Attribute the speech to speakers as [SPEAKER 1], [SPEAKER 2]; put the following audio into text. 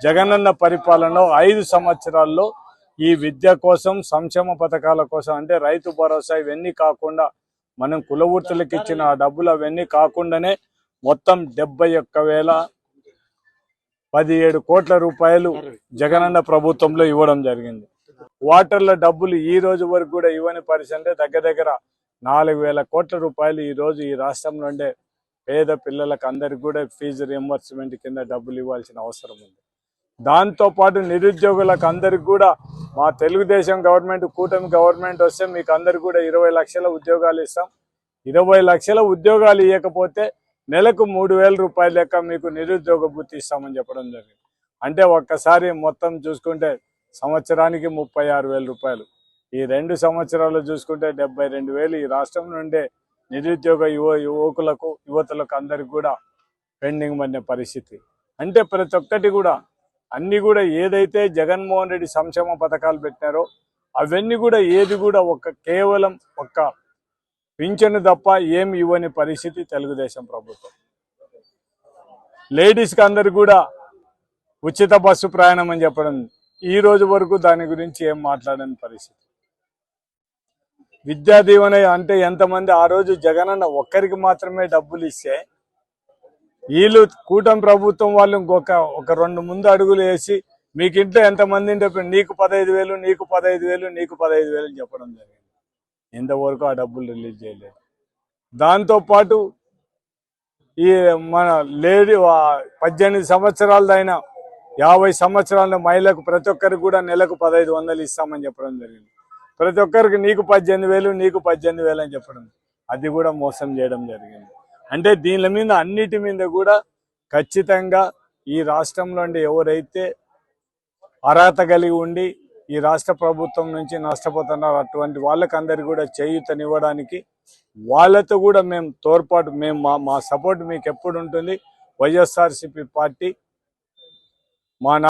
[SPEAKER 1] జగనన్న పరిపాలనలో ఐదు సంవత్సరాల్లో ఈ విద్య కోసం సంక్షేమ పథకాల కోసం అంటే రైతు భరోసా ఇవన్నీ కాకుండా మనం కులవృత్తులకు ఇచ్చిన ఆ డబ్బులు అవన్నీ కాకుండానే మొత్తం డెబ్బై ఒక్క వేల పదిహేడు కోట్ల రూపాయలు జగనన్న ప్రభుత్వంలో ఇవ్వడం జరిగింది. వాటర్ల డబ్బులు ఈ రోజు వరకు కూడా ఇవ్వని పరిస్థితి అంటే దగ్గర దగ్గర నాలుగు వేల కోట్ల రూపాయలు ఈ రోజు ఈ రాష్ట్రంలో ఉండే పేద పిల్లలకు అందరికి కూడా ఫీజు రియంబర్స్మెంట్ కింద డబ్బులు ఇవ్వాల్సిన అవసరం ఉంది. దాంతో పాటు నిరుద్యోగులకు అందరికి కూడా మా తెలుగుదేశం గవర్నమెంట్ కూటమి గవర్నమెంట్ వస్తే మీకు అందరికి కూడా ఇరవై లక్షల ఉద్యోగాలు ఇస్తాం. ఇరవై లక్షల ఉద్యోగాలు ఇవ్వకపోతే నెలకు మూడు వేల రూపాయల లెక్క మీకు నిరుద్యోగ భృతి ఇస్తామని చెప్పడం జరిగింది. అంటే ఒక్కసారి మొత్తం చూసుకుంటే సంవత్సరానికి ముప్పై ఆరు వేల రూపాయలు. ఈ రెండు సంవత్సరాలు చూసుకుంటే డెబ్బై రెండు వేలు ఈ రాష్ట్రం నుండే నిరుద్యోగ యువ యువకులకు యువతులకు అందరికి కూడా పెండింగ్ పడిన పరిస్థితి. అంటే ప్రతి ఒక్కటి కూడా అన్ని కూడా ఏదైతే జగన్మోహన్ రెడ్డి సంక్షేమ పథకాలు పెట్టినారో అవన్నీ కూడా ఏది కూడా ఒక కేవలం ఒక్క పింఛను తప్ప ఏం ఇవ్వని పరిస్థితి తెలుగుదేశం ప్రభుత్వం. లేడీస్కి అందరు కూడా ఉచిత బస్సు ప్రయాణం అని చెప్పడం ఈ రోజు వరకు దాని గురించి ఏం మాట్లాడని పరిస్థితి. విద్యా దీవెన అంటే ఎంతమంది ఆ రోజు జగనన్న ఒక్కరికి మాత్రమే డబ్బులు ఇస్తే వీళ్ళు కూటమి ప్రభుత్వం వాళ్ళు ఇంకొక ఒక రెండు ముందు అడుగులు వేసి మీకు ఇంట్లో ఎంతమంది ఉంటే నీకు పదహైదు వేలు నీకు పదహైదు వేలు నీకు పదహైదు వేలు అని చెప్పడం జరిగింది. ఇంతవరకు ఆ డబ్బులు రిలీజ్ చేయలేదు. దాంతో పాటు ఈ మన లేడీ పద్దెనిమిది సంవత్సరాలదైన యాభై సంవత్సరాల మహిళకు ప్రతి ఒక్కరికి కూడా నెలకు పదహైదు వందలు ఇస్తామని చెప్పడం జరిగింది. ప్రతి ఒక్కరికి నీకు పద్దెనిమిది వేలు నీకు పద్దెనిమిది వేలు అని చెప్పడం అది కూడా మోసం చేయడం జరిగింది. అంటే దీని మీద అన్నిటి మీద కూడా ఖచ్చితంగా ఈ రాష్ట్రంలో ఎవరైతే అర్హత కలిగి ఉండి ఈ రాష్ట్ర ప్రభుత్వం నుంచి నష్టపోతున్నారు అటువంటి వాళ్ళకందరికీ కూడా చేయూతనివ్వడానికి వాళ్ళతో కూడా మేము తోడ్పాటు మేము మా మా సపోర్ట్ మీకు ఎప్పుడు ఉంటుంది? వైఎస్ఆర్సిపి పార్టీ మా నా-